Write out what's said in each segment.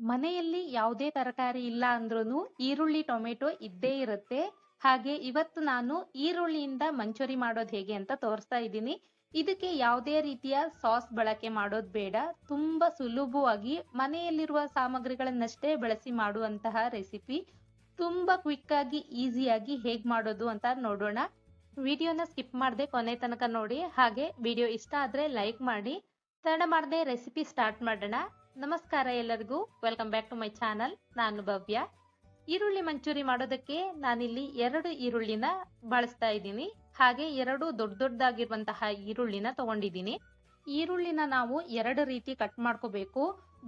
ಮನೆಯಲ್ಲಿ ಯಾವುದೇ ತರಕಾರಿ ಇಲ್ಲ ಅಂದ್ರೂ ಈರುಳ್ಳಿ, ಟೊಮೆಟೊ ಇದ್ದೇ ಇರುತ್ತೆ. ಹಾಗೆ ಇವತ್ತು ನಾನು ಈರುಳ್ಳಿಯಿಂದ ಮಂಚೂರಿ ಮಾಡೋದು ಹೇಗೆ ಅಂತ ತೋರಿಸ್ತಾ ಇದ್ದೀನಿ. ಇದಕ್ಕೆ ಯಾವುದೇ ರೀತಿಯ ಸಾಸ್ ಬಳಕೆ ಮಾಡೋದು ಬೇಡ. ತುಂಬಾ ಸುಲಭವಾಗಿ ಮನೆಯಲ್ಲಿರುವ ಸಾಮಗ್ರಿಗಳನ್ನಷ್ಟೇ ಬಳಸಿ ಮಾಡುವಂತಹ ರೆಸಿಪಿ. ತುಂಬಾ ಕ್ವಿಕ್ ಆಗಿ ಈಸಿಯಾಗಿ ಹೇಗ್ ಮಾಡೋದು ಅಂತ ನೋಡೋಣ. ವಿಡಿಯೋನ ಸ್ಕಿಪ್ ಮಾಡದೆ ಕೊನೆ ತನಕ ನೋಡಿ. ಹಾಗೆ ವಿಡಿಯೋ ಇಷ್ಟ ಆದ್ರೆ ಲೈಕ್ ಮಾಡಿ. ತಡ ಮಾಡದೆ ರೆಸಿಪಿ ಸ್ಟಾರ್ಟ್ ಮಾಡೋಣ. ನಮಸ್ಕಾರ ಎಲ್ಲರಿಗೂ. Welcome back to my channel ನಾನು ಭವ್ಯ. ಈರುಳ್ಳಿ ಮಂಚೂರಿ ಮಾಡೋದಕ್ಕೆ ನಾನಿಲ್ಲಿ ಎರಡು ಈರುಳ್ಳಿನ ಬಳಸ್ತಾ ಇದ್ದೀನಿ. ಹಾಗೆ ಎರಡು ದೊಡ್ಡ ದೊಡ್ಡದಾಗಿರುವಂತಹ ಈರುಳ್ಳಿನ ತಗೊಂಡಿದ್ದೀನಿ. ಈರುಳ್ಳಿನ ನಾವು ಎರಡು ರೀತಿ ಕಟ್ ಮಾಡ್ಕೋಬೇಕು.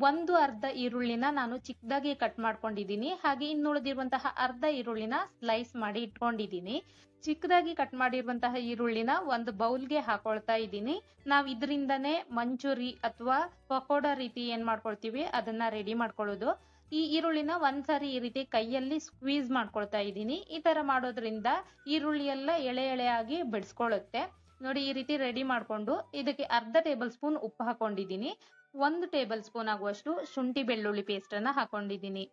ಒಂದು ಅರ್ಧ ಈರುಳ್ಳಿನ ನಾನು ಚಿಕ್ಕದಾಗಿ ಕಟ್ ಮಾಡ್ಕೊಂಡಿದ್ದೀನಿ. ಹಾಗೆ ಇನ್ನುಳಿದಿರುವಂತಹ ಅರ್ಧ ಈರುಳ್ಳಿನ ಸ್ಲೈಸ್ ಮಾಡಿ ಇಟ್ಕೊಂಡಿದ್ದೀನಿ. ಚಿಕ್ಕದಾಗಿ ಕಟ್ ಮಾಡಿರುವಂತಹ ಈರುಳ್ಳಿನ ಒಂದು ಬೌಲ್ಗೆ ಹಾಕೊಳ್ತಾ ಇದ್ದೀನಿ. ನಾವ್ ಇದರಿಂದನೇ ಮಂಚೂರಿ ಅಥವಾ ಪಕೋಡ ರೀತಿ ಏನ್ ಮಾಡ್ಕೊಳ್ತೀವಿ, ಅದನ್ನ ರೆಡಿ ಮಾಡ್ಕೊಳ್ಳೋದು. ಈ ಈರುಳ್ಳಿನ ಒಂದ್ಸರಿ ಈ ರೀತಿ ಕೈಯಲ್ಲಿ ಸ್ಕ್ವೀಸ್ ಮಾಡ್ಕೊಳ್ತಾ ಇದ್ದೀನಿ. ಈ ತರ ಮಾಡೋದ್ರಿಂದ ಈರುಳ್ಳಿ ಎಲ್ಲ ಎಳೆ ಎಳೆ ಆಗಿ ಬಿಡಿಸ್ಕೊಳ್ಳುತ್ತೆ. ನೋಡಿ, ಈ ರೀತಿ ರೆಡಿ ಮಾಡ್ಕೊಂಡು ಇದಕ್ಕೆ ಅರ್ಧ ಟೇಬಲ್ ಸ್ಪೂನ್ ಉಪ್ಪು ಹಾಕೊಂಡಿದ್ದೀನಿ. ಒಂದು ಟೇಬಲ್ ಸ್ಪೂನ್ ಆಗುವಷ್ಟು ಶುಂಠಿ ಬೆಳ್ಳುಳ್ಳಿ ಪೇಸ್ಟ್ ಅನ್ನ ಹಾಕೊಂಡಿದ್ದೀನಿ.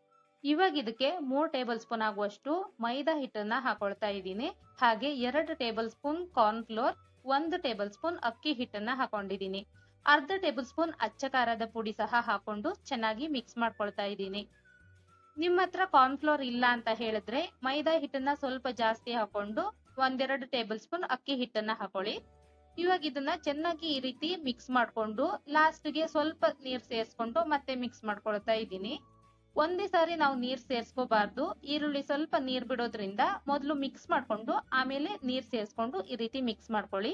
ಇವಾಗ ಇದಕ್ಕೆ ಮೂರ್ ಟೇಬಲ್ ಸ್ಪೂನ್ ಆಗುವಷ್ಟು ಮೈದಾ ಹಿಟ್ಟನ್ನ ಹಾಕೊಳ್ತಾ ಇದ್ದೀನಿ. ಹಾಗೆ ಎರಡು ಟೇಬಲ್ ಸ್ಪೂನ್ ಕಾರ್ನ್ ಫ್ಲೋರ್ ಒಂದು ಟೇಬಲ್ ಸ್ಪೂನ್ ಅಕ್ಕಿ ಹಿಟ್ಟನ್ನ ಹಾಕೊಂಡಿದ್ದೀನಿ. ಅರ್ಧ ಟೇಬಲ್ ಸ್ಪೂನ್ ಅಚ್ಚ ಖಾರದ ಪುಡಿ ಸಹ ಹಾಕೊಂಡು ಚೆನ್ನಾಗಿ ಮಿಕ್ಸ್ ಮಾಡ್ಕೊಳ್ತಾ ಇದ್ದೀನಿ. ನಿಮ್ಮ ಹತ್ರ ಕಾರ್ನ್ ಫ್ಲೋರ್ ಇಲ್ಲ ಅಂತ ಹೇಳಿದ್ರೆ ಮೈದಾ ಹಿಟ್ಟನ್ನ ಸ್ವಲ್ಪ ಜಾಸ್ತಿ ಹಾಕೊಂಡು ಒಂದೆರಡು ಟೇಬಲ್ ಸ್ಪೂನ್ ಅಕ್ಕಿ ಹಿಟ್ಟನ್ನ ಹಾಕೊಳ್ಳಿ. ಇವಾಗ ಇದನ್ನ ಚೆನ್ನಾಗಿ ಈ ರೀತಿ ಮಿಕ್ಸ್ ಮಾಡ್ಕೊಂಡು ಲಾಸ್ಟ್ಗೆ ಸ್ವಲ್ಪ ನೀರ್ ಸೇರಿಸ್ಕೊಂಡು ಮತ್ತೆ ಮಿಕ್ಸ್ ಮಾಡ್ಕೊಳ್ತಾ ಇದ್ದೀನಿ. ಒಂದೇ ಸಾರಿ ನಾವು ನೀರ್ ಸೇರ್ಸ್ಕೋಬಾರ್ದು. ಈರುಳ್ಳಿ ಸ್ವಲ್ಪ ನೀರ್ ಬಿಡೋದ್ರಿಂದ ಮೊದಲು ಮಿಕ್ಸ್ ಮಾಡ್ಕೊಂಡು ಆಮೇಲೆ ನೀರ್ ಸೇರಿಸ್ಕೊಂಡು ಈ ರೀತಿ ಮಿಕ್ಸ್ ಮಾಡ್ಕೊಳ್ಳಿ.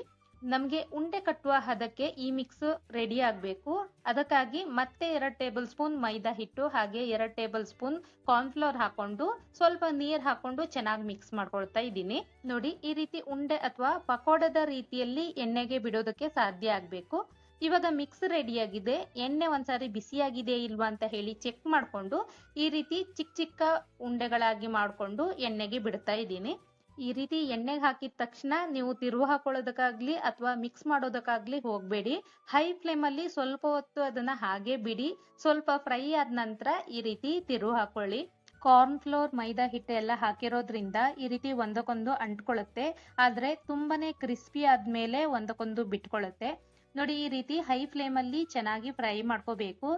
ನಮ್ಗೆ ಉಂಡೆ ಕಟ್ಟುವ ಹದಕ್ಕೆ ಈ ಮಿಕ್ಸ್ ರೆಡಿ ಆಗಬೇಕು. ಅದಕ್ಕಾಗಿ ಮತ್ತೆ ಎರಡು ಟೇಬಲ್ ಸ್ಪೂನ್ ಮೈದಾ ಹಿಟ್ಟು ಹಾಗೆ ಎರಡು ಟೇಬಲ್ ಸ್ಪೂನ್ ಕಾರ್ನ್ಫ್ಲವರ್ ಹಾಕೊಂಡು ಸ್ವಲ್ಪ ನೀರ್ ಹಾಕೊಂಡು ಚೆನ್ನಾಗಿ ಮಿಕ್ಸ್ ಮಾಡ್ಕೊಳ್ತಾ ಇದ್ದೀನಿ. ನೋಡಿ, ಈ ರೀತಿ ಉಂಡೆ ಅಥವಾ ಪಕೋಡದ ರೀತಿಯಲ್ಲಿ ಎಣ್ಣೆಗೆ ಬಿಡೋದಕ್ಕೆ ಸಾಧ್ಯ ಆಗಬೇಕು. ಇವಾಗ ಮಿಕ್ಸ್ ರೆಡಿಯಾಗಿದೆ ಎಣ್ಣೆ ಒಂದ್ಸಾರಿ ಬಿಸಿಯಾಗಿದೆ ಇಲ್ವಾ ಅಂತ ಹೇಳಿ ಚೆಕ್ ಮಾಡಿಕೊಂಡು ಈ ರೀತಿ ಚಿಕ್ಕ ಚಿಕ್ಕ ಉಂಡೆಗಳಾಗಿ ಮಾಡಿಕೊಂಡು ಎಣ್ಣೆಗೆ ಬಿಡ್ತಾ ಇದ್ದೀನಿ. ಈ ರೀತಿ ಎಣ್ಣೆಗೆ ಹಾಕಿದ ತಕ್ಷಣ ನೀವು ತಿರುವು ಹಾಕೊಳ್ಳೋದಕ್ಕಾಗ್ಲಿ ಅಥವಾ ಮಿಕ್ಸ್ ಮಾಡೋದಕ್ಕಾಗ್ಲಿ ಹೋಗ್ಬೇಡಿ. ಹೈ ಫ್ಲೇಮ್ ಅಲ್ಲಿ ಸ್ವಲ್ಪ ಹೊತ್ತು ಅದನ್ನ ಹಾಗೆ ಬಿಡಿ. ಸ್ವಲ್ಪ ಫ್ರೈ ಆದ ನಂತರ ಈ ರೀತಿ ತಿರುವು ಹಾಕೊಳ್ಳಿ. ಕಾರ್ನ್ ಫ್ಲೋರ್ ಮೈದಾ ಹಿಟ್ಟು ಎಲ್ಲ ಹಾಕಿರೋದ್ರಿಂದ ಈ ರೀತಿ ಒಂದಕ್ಕೊಂದು ಅಂಟ್ಕೊಳ್ಳುತ್ತೆ ಆದ್ರೆ ತುಂಬಾನೇ ಕ್ರಿಸ್ಪಿ ಆದ್ಮೇಲೆ ಒಂದಕ್ಕೊಂದು ಬಿಟ್ಕೊಳ್ಳುತ್ತೆ ನೋಡಿ, ಈ ರೀತಿ ಹೈ ಫ್ಲೇಮ್ ಅಲ್ಲಿ ಚೆನ್ನಾಗಿ ಫ್ರೈ ಮಾಡ್ಕೋಬೇಕು.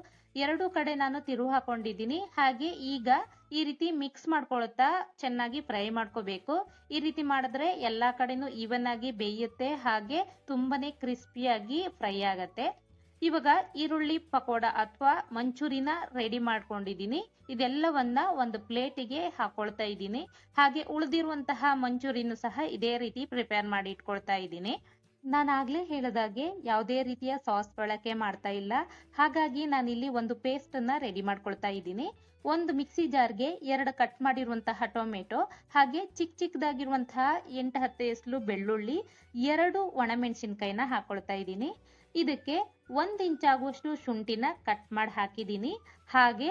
ಎರಡು ಕಡೆ ನಾನು ತಿರುವು ಹಾಕೊಂಡಿದ್ದೀನಿ. ಹಾಗೆ ಈಗ ಈ ರೀತಿ ಮಿಕ್ಸ್ ಮಾಡ್ಕೊಳ್ತಾ ಚೆನ್ನಾಗಿ ಫ್ರೈ ಮಾಡ್ಕೋಬೇಕು. ಈ ರೀತಿ ಮಾಡಿದ್ರೆ ಎಲ್ಲಾ ಕಡೆನೂ ಈವನ್ ಆಗಿ ಬೇಯುತ್ತೆ. ಹಾಗೆ ತುಂಬಾನೇ ಕ್ರಿಸ್ಪಿಯಾಗಿ ಫ್ರೈ ಆಗತ್ತೆ. ಇವಾಗ ಈರುಳ್ಳಿ ಪಕೋಡ ಅಥವಾ ಮಂಚೂರಿನ ರೆಡಿ ಮಾಡ್ಕೊಂಡಿದ್ದೀನಿ. ಇದೆಲ್ಲವನ್ನ ಒಂದು ಪ್ಲೇಟಿಗೆ ಹಾಕೊಳ್ತಾ ಇದ್ದೀನಿ. ಹಾಗೆ ಉಳಿದಿರುವಂತಹ ಮಂಚೂರಿನೂ ಸಹ ಇದೇ ರೀತಿ ಪ್ರಿಪೇರ್ ಮಾಡಿ ಇಟ್ಕೊಳ್ತಾ ಇದ್ದೀನಿ. ನಾನು ಆಗ್ಲೇ ಹೇಳಿದಾಗೆ ಯಾವುದೇ ರೀತಿಯ ಸಾಸ್ ಬಳಕೆ ಮಾಡ್ತಾ ಇಲ್ಲ. ಹಾಗಾಗಿ ನಾನಿಲ್ಲಿ ಒಂದು ಪೇಸ್ಟ್ ಅನ್ನ ರೆಡಿ ಮಾಡ್ಕೊಳ್ತಾ ಇದ್ದೀನಿ. ಒಂದು ಮಿಕ್ಸಿ ಜಾರ್ಗೆ ಎರಡು ಕಟ್ ಮಾಡಿರುವಂತಹ ಟೊಮೆಟೊ, ಹಾಗೆ ಚಿಕ್ಕ ಚಿಕ್ಕದಾಗಿರುವಂತಹ ಎಂಟು ಹತ್ತು ಎಸ್ಲು ಬೆಳ್ಳುಳ್ಳಿ, ಎರಡು ಒಣಮೆಣಸಿನ್ಕಾಯಿನ ಹಾಕೊಳ್ತಾ ಇದ್ದೀನಿ. ಇದಕ್ಕೆ ಒಂದು ಇಂಚ್ ಆಗುವಷ್ಟು ಶುಂಠಿನ ಕಟ್ ಮಾಡಿ ಹಾಕಿದ್ದೀನಿ. ಹಾಗೆ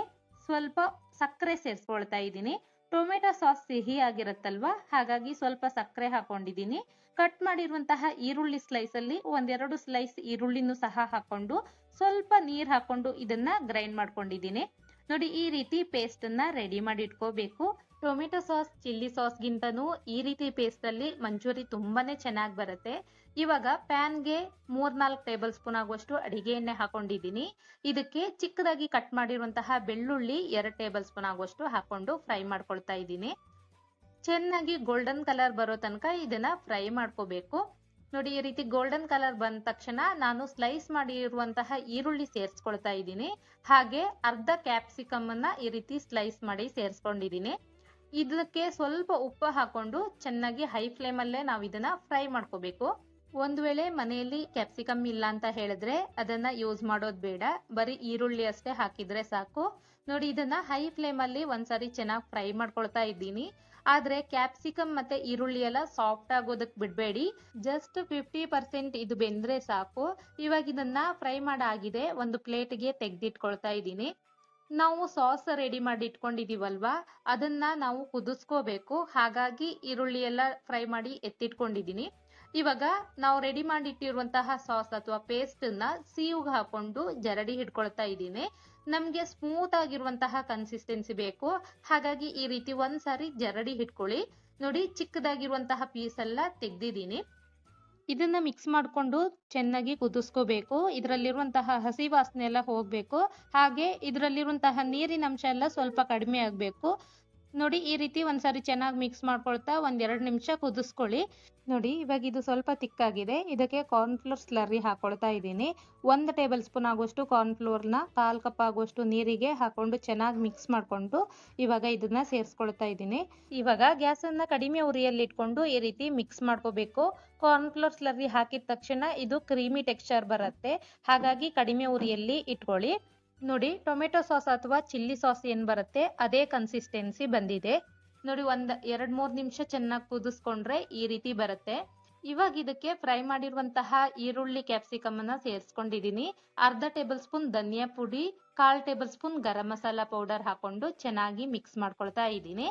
ಸ್ವಲ್ಪ ಸಕ್ಕರೆ ಸೇರಿಸ್ಕೊಳ್ತಾ ಇದ್ದೀನಿ. ಟೊಮೆಟೊ ಸಾಸ್ ಸಿಹಿ ಆಗಿರುತ್ತಲ್ವಾ? ಹಾಗಾಗಿ ಸ್ವಲ್ಪ ಸಕ್ಕರೆ ಹಾಕೊಂಡಿದ್ದೀನಿ. ಕಟ್ ಮಾಡಿರುವಂತಹ ಈರುಳ್ಳಿ ಸ್ಲೈಸ್ ಅಲ್ಲಿ ಒಂದೆರಡು ಸ್ಲೈಸ್ ಈರುಳ್ಳಿನೂ ಸಹ ಹಾಕೊಂಡು ಸ್ವಲ್ಪ ನೀರ್ ಹಾಕೊಂಡು ಇದನ್ನ ಗ್ರೈಂಡ್ ಮಾಡ್ಕೊಂಡಿದ್ದೀನಿ. ನೋಡಿ, ಈ ರೀತಿ ಪೇಸ್ಟ್ ಅನ್ನ ರೆಡಿ ಮಾಡಿ ಇಟ್ಕೋಬೇಕು. ಟೊಮೆಟೊ ಸಾಸ್, ಚಿಲ್ಲಿ ಸಾಸ್ ಗಿಂತನೂ ಈ ರೀತಿ ಪೇಸ್ಟ್ ಅಲ್ಲಿ ಮಂಚೂರಿ ತುಂಬಾನೇ ಚೆನ್ನಾಗಿ ಬರುತ್ತೆ. ಇವಾಗ ಪ್ಯಾನ್ಗೆ ಮೂರ್ನಾಲ್ಕು ಟೇಬಲ್ ಸ್ಪೂನ್ ಆಗುವಷ್ಟು ಅಡಿಗೆ ಎಣ್ಣೆ ಹಾಕೊಂಡಿದ್ದೀನಿ. ಇದಕ್ಕೆ ಚಿಕ್ಕದಾಗಿ ಕಟ್ ಮಾಡಿರುವಂತಹ ಬೆಳ್ಳುಳ್ಳಿ ಎರಡು ಟೇಬಲ್ ಸ್ಪೂನ್ ಆಗುವಷ್ಟು ಹಾಕೊಂಡು ಫ್ರೈ ಮಾಡ್ಕೊಳ್ತಾ ಇದ್ದೀನಿ. ಚೆನ್ನಾಗಿ ಗೋಲ್ಡನ್ ಕಲರ್ ಬರೋ ತನಕ ಇದನ್ನ ಫ್ರೈ ಮಾಡ್ಕೋಬೇಕು. ನೋಡಿ, ಈ ರೀತಿ ಗೋಲ್ಡನ್ ಕಲರ್ ಬಂದ ತಕ್ಷಣ ನಾನು ಸ್ಲೈಸ್ ಮಾಡಿರುವಂತಹ ಈರುಳ್ಳಿ ಸೇರಿಸ್ಕೊಳ್ತಾ ಇದ್ದೀನಿ. ಹಾಗೆ ಅರ್ಧ ಕ್ಯಾಪ್ಸಿಕಮ್ ಅನ್ನ ಈ ರೀತಿ ಸ್ಲೈಸ್ ಮಾಡಿ ಸೇರಿಸ್ಕೊಂಡಿದ್ದೀನಿ. ಇದಕ್ಕೆ ಸ್ವಲ್ಪ ಉಪ್ಪು ಹಾಕೊಂಡು ಚೆನ್ನಾಗಿ ಹೈ ಫ್ಲೇಮ್ ಅಲ್ಲೇ ನಾವು ಇದನ್ನ ಫ್ರೈ ಮಾಡ್ಕೋಬೇಕು. ಒಂದ್ ವೇಳೆ ಮನೆಯಲ್ಲಿ ಕ್ಯಾಪ್ಸಿಕಮ್ ಇಲ್ಲ ಅಂತ ಹೇಳಿದ್ರೆ ಅದನ್ನ ಯೂಸ್ ಮಾಡೋದ್ ಬೇಡ. ಬರೀ ಈರುಳ್ಳಿ ಅಷ್ಟೇ ಹಾಕಿದ್ರೆ ಸಾಕು. ನೋಡಿ, ಇದನ್ನ ಹೈ ಫ್ಲೇಮ್ ಅಲ್ಲಿ ಒಂದ್ಸರಿ ಚೆನ್ನಾಗಿ ಫ್ರೈ ಮಾಡ್ಕೊಳ್ತಾ ಇದ್ದೀನಿ. ಆದ್ರೆ ಕ್ಯಾಪ್ಸಿಕಮ್ ಮತ್ತೆ ಈರುಳ್ಳಿ ಎಲ್ಲ ಸಾಫ್ಟ್ ಆಗೋದಕ್ ಬಿಡ್ಬೇಡಿ. ಜಸ್ಟ್ ಫಿಫ್ಟಿ ಪರ್ಸೆಂಟ್ ಇದು ಬೆಂದ್ರೆ ಸಾಕು. ಇವಾಗ ಇದನ್ನ ಫ್ರೈ ಮಾಡಾಗಿದೆ. ಒಂದು ಪ್ಲೇಟ್ಗೆ ತೆಗ್ದಿಟ್ಕೊಳ್ತಾ ಇದ್ದೀನಿ. ನಾವು ಸಾಸ್ ರೆಡಿ ಮಾಡಿ ಇಟ್ಕೊಂಡಿದೀವಲ್ವಾ ಅದನ್ನ ನಾವು ಕುದಿಸ್ಕೋಬೇಕು. ಹಾಗಾಗಿ ಈರುಳ್ಳಿ ಎಲ್ಲ ಫ್ರೈ ಮಾಡಿ ಎತ್ತಿಟ್ಕೊಂಡಿದೀನಿ. ಇವಾಗ ನಾವು ರೆಡಿ ಮಾಡಿ ಇಟ್ಟಿರುವಂತಹ ಸಾಸ್ ಅಥವಾ ಪೇಸ್ಟ್ನ ಸೀವ್ಗೆ ಹಾಕೊಂಡು ಜರಡಿ ಹಿಡ್ಕೊಳ್ತಾ ಇದ್ದೀನಿ. ನಮ್ಗೆ ಸ್ಮೂತ್ ಆಗಿರುವಂತಹ ಕನ್ಸಿಸ್ಟೆನ್ಸಿ ಬೇಕು. ಹಾಗಾಗಿ ಈ ರೀತಿ ಒಂದ್ಸಾರಿ ಜರಡಿ ಹಿಟ್ಕೊಳ್ಳಿ. ನೋಡಿ, ಚಿಕ್ಕದಾಗಿರುವಂತಹ ಪೀಸ್ ಎಲ್ಲ ತೆಗ್ದಿದ್ದೀನಿ. ಇದನ್ನ ಮಿಕ್ಸ್ ಮಾಡಿಕೊಂಡು ಚೆನ್ನಾಗಿ ಕುದಿಸ್ಕೋಬೇಕು. ಇದರಲ್ಲಿರುವಂತಹ ಹಸಿ ವಾಸನೆ ಎಲ್ಲ ಹೋಗ್ಬೇಕು. ಹಾಗೆ ಇದರಲ್ಲಿರುವಂತಹ ನೀರಿನ ಅಂಶ ಎಲ್ಲ ಸ್ವಲ್ಪ ಕಡಿಮೆ ಆಗಬೇಕು. ನೋಡಿ, ಈ ರೀತಿ ಒಂದ್ಸಾರಿ ಚೆನ್ನಾಗಿ ಮಿಕ್ಸ್ ಮಾಡ್ಕೊಳ್ತಾ ಒಂದೆರಡು ನಿಮಿಷ ಕುದಿಸ್ಕೊಳ್ಳಿ. ನೋಡಿ, ಇವಾಗ ಇದು ಸ್ವಲ್ಪ ತಿಕ್ಕಾಗಿದೆ. ಇದಕ್ಕೆ ಕಾರ್ನ್ಫ್ಲೋರ್ ಸ್ಲರ್ರಿ ಹಾಕೊಳ್ತಾ ಇದ್ದೀನಿ. ಒಂದು ಟೇಬಲ್ ಸ್ಪೂನ್ ಆಗುವಷ್ಟು ಕಾರ್ನ್ಫ್ಲೋರ್ನ ಕಾಲು ಕಪ್ ಆಗುವಷ್ಟು ನೀರಿಗೆ ಹಾಕೊಂಡು ಚೆನ್ನಾಗಿ ಮಿಕ್ಸ್ ಮಾಡಿಕೊಂಡು ಇವಾಗ ಇದನ್ನ ಸೇರಿಸ್ಕೊಳ್ತಾ ಇದ್ದೀನಿ. ಇವಾಗ ಗ್ಯಾಸನ್ನು ಕಡಿಮೆ ಉರಿಯಲ್ಲಿ ಇಟ್ಕೊಂಡು ಈ ರೀತಿ ಮಿಕ್ಸ್ ಮಾಡ್ಕೋಬೇಕು. ಕಾರ್ನ್ಫ್ಲೋರ್ ಸ್ಲರ್ರಿ ಹಾಕಿದ ತಕ್ಷಣ ಇದು ಕ್ರೀಮಿ ಟೆಕ್ಸ್ಚರ್ ಬರುತ್ತೆ. ಹಾಗಾಗಿ ಕಡಿಮೆ ಉರಿಯಲ್ಲಿ ಇಟ್ಕೊಳ್ಳಿ. ನೋಡಿ, ಟೊಮೆಟೊ ಸಾಸ್ ಅಥವಾ ಚಿಲ್ಲಿ ಸಾಸ್ ಏನ್ ಬರುತ್ತೆ? ಅದೇ ಕನ್ಸಿಸ್ಟೆನ್ಸಿ ಬಂದಿದೆ. ನೋಡಿ, ಒಂದ್ ಎರಡ್ ಮೂರ್ ನಿಮಿಷ ಚೆನ್ನಾಗಿ ಕುದಿಸ್ಕೊಂಡ್ರೆ ಈ ರೀತಿ ಬರುತ್ತೆ. ಇವಾಗ ಇದಕ್ಕೆ ಫ್ರೈ ಮಾಡಿರುವಂತಹ ಈರುಳ್ಳಿ ಕ್ಯಾಪ್ಸಿಕಮ್ ಅನ್ನ ಸೇರಿಸ್ಕೊಂಡಿದೀನಿ. ಅರ್ಧ ಟೇಬಲ್ ಸ್ಪೂನ್ ಧನಿಯಾ ಪುಡಿ, ಕಾಲ್ tablespoon garam masala powder ಹಾಕೊಂಡು ಚೆನ್ನಾಗಿ ಮಿಕ್ಸ್ ಮಾಡ್ಕೊಳ್ತಾ ಇದ್ದೀನಿ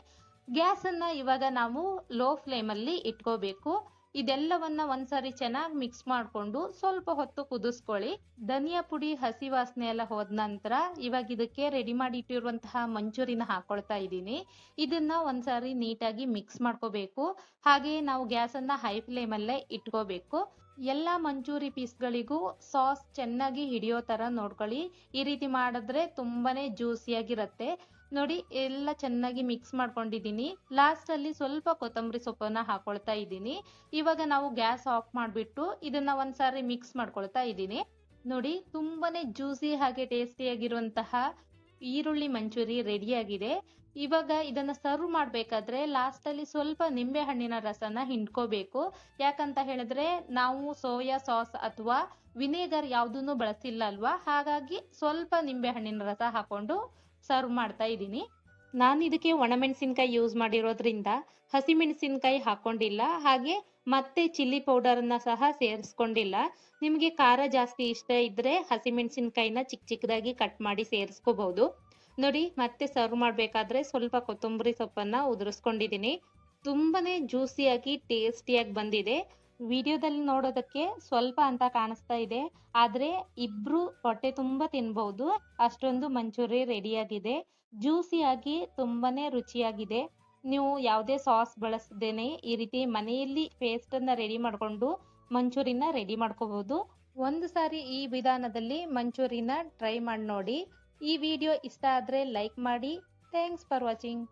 ಗ್ಯಾಸ್ ಅನ್ನ ಇವಾಗ ನಾವು ಲೋ ಫ್ಲೇಮ್ ಅಲ್ಲಿ ಇಟ್ಕೋಬೇಕು. ಇದೆಲ್ಲವನ್ನ ಒಂದ್ಸರಿ ಚೆನ್ನಾಗಿ ಮಿಕ್ಸ್ ಮಾಡ್ಕೊಂಡು ಸ್ವಲ್ಪ ಹೊತ್ತು ಕುದಿಸ್ಕೊಳ್ಳಿ. ಧನಿಯಾ ಪುಡಿ, ಹಸಿ ವಾಸನೆ ಎಲ್ಲ ಹೋದ ನಂತರ ಇವಾಗ ಇದಕ್ಕೆ ರೆಡಿ ಮಾಡಿ ಇಟ್ಟಿರುವಂತಹ ಮಂಚೂರಿನ ಹಾಕೊಳ್ತಾ ಇದ್ದೀನಿ. ಇದನ್ನ ಒಂದ್ಸಾರಿ ನೀಟಾಗಿ ಮಿಕ್ಸ್ ಮಾಡ್ಕೋಬೇಕು. ಹಾಗೆ ನಾವು ಗ್ಯಾಸ್ ಅನ್ನ ಹೈ ಫ್ಲೇಮ್ ಅಲ್ಲೇ ಇಟ್ಕೋಬೇಕು. ಎಲ್ಲ ಮಂಚೂರಿ ಪೀಸ್ಗಳಿಗೂ ಸಾಸ್ ಚೆನ್ನಾಗಿ ಹಿಡಿಯೋ ತರ ನೋಡ್ಕೊಳ್ಳಿ. ಈ ರೀತಿ ಮಾಡಿದ್ರೆ ತುಂಬಾನೇ ಜ್ಯೂಸಿಯಾಗಿರತ್ತೆ ನೋಡಿ, ಎಲ್ಲ ಚೆನ್ನಾಗಿ ಮಿಕ್ಸ್ ಮಾಡ್ಕೊಂಡಿದ್ದೀನಿ. ಲಾಸ್ಟ್ ಅಲ್ಲಿ ಸ್ವಲ್ಪ ಕೊತ್ತಂಬರಿ ಸೊಪ್ಪನ್ನ ಹಾಕೊಳ್ತಾ ಇದ್ದೀನಿ. ಇವಾಗ ನಾವು ಗ್ಯಾಸ್ ಆಫ್ ಮಾಡಿಬಿಟ್ಟು ಇದನ್ನ ಒಂದ್ಸಾರಿ ಮಿಕ್ಸ್ ಮಾಡ್ಕೊಳ್ತಾ ಇದ್ದೀನಿ. ನೋಡಿ, ತುಂಬಾನೇ ಜ್ಯೂಸಿ ಹಾಗೆ ಟೇಸ್ಟಿಯಾಗಿರುವಂತಹ ಈರುಳ್ಳಿ ಮಂಚೂರಿ ರೆಡಿ ಆಗಿದೆ. ಇವಾಗ ಇದನ್ನ ಸರ್ವ್ ಮಾಡ್ಬೇಕಾದ್ರೆ ಲಾಸ್ಟ್ ಅಲ್ಲಿ ಸ್ವಲ್ಪ ನಿಂಬೆ ಹಣ್ಣಿನ ರಸನ ಹಿಂಡ್ಕೋಬೇಕು. ಯಾಕಂತ ಹೇಳಿದ್ರೆ ನಾವು ಸೋಯಾ ಸಾಸ್ ಅಥವಾ ವಿನೇಗರ್ ಯಾವುದನ್ನು ಬಳಸಿಲ್ಲ ಅಲ್ವಾ? ಹಾಗಾಗಿ ಸ್ವಲ್ಪ ನಿಂಬೆ ಹಣ್ಣಿನ ರಸ ಹಾಕೊಂಡು ಸರ್ವ್ ಮಾಡ್ತಾ ಇದ್ದೀನಿ. ನಾನು ಇದಕ್ಕೆ ಒಣಮೆಣಸಿನ್ಕಾಯಿ ಯೂಸ್ ಮಾಡಿರೋದ್ರಿಂದ ಹಸಿಮೆಣಸಿನ್ಕಾಯಿ ಹಾಕೊಂಡಿಲ್ಲ. ಹಾಗೆ ಮತ್ತೆ ಚಿಲ್ಲಿ ಪೌಡರನ್ನ ಸಹ ಸೇರಿಸ್ಕೊಂಡಿಲ್ಲ. ನಿಮಗೆ ಖಾರ ಜಾಸ್ತಿ ಇಷ್ಟ ಇದ್ರೆ ಹಸಿಮೆಣಸಿನ್ಕಾಯಿನ ಚಿಕ್ಕ ಚಿಕ್ಕದಾಗಿ ಕಟ್ ಮಾಡಿ ಸೇರಿಸ್ಕೋಬಹುದು. ನೋಡಿ, ಮತ್ತೆ ಸರ್ವ್ ಮಾಡಬೇಕಾದ್ರೆ ಸ್ವಲ್ಪ ಕೊತ್ತಂಬರಿ ಸೊಪ್ಪನ್ನ ಉದುರಿಸ್ಕೊಂಡಿದ್ದೀನಿ. ತುಂಬಾನೇ ಜ್ಯೂಸಿಯಾಗಿ ಟೇಸ್ಟಿಯಾಗಿ ಬಂದಿದೆ. ವಿಡಿಯೋದಲ್ಲಿ ನೋಡೋದಕ್ಕೆ ಸ್ವಲ್ಪ ಅಂತ ಕಾಣಿಸ್ತಾ ಇದೆ. ಆದ್ರೆ ಇಬ್ರು ಹೊಟ್ಟೆ ತುಂಬಾ ತಿನ್ಬಹುದು. ಅಷ್ಟೊಂದು ಮಂಚೂರಿ ರೆಡಿಯಾಗಿದೆ. ಜ್ಯೂಸಿಯಾಗಿ ತುಂಬಾನೇ ರುಚಿಯಾಗಿದೆ. ನೀವು ಯಾವುದೇ ಸಾಸ್ ಬಳಸದೇನೆ ಈ ರೀತಿ ಮನೆಯಲ್ಲಿ ಪೇಸ್ಟ್ ಅನ್ನ ರೆಡಿ ಮಾಡ್ಕೊಂಡು ಮಂಚೂರಿನ ರೆಡಿ ಮಾಡ್ಕೋಬಹುದು. ಒಂದು ಸಾರಿ ಈ ವಿಧಾನದಲ್ಲಿ ಮಂಚೂರಿನ ಟ್ರೈ ಮಾಡಿ ನೋಡಿ. ಈ ವಿಡಿಯೋ ಇಷ್ಟ ಆದ್ರೆ ಲೈಕ್ ಮಾಡಿ. Thanks for watching.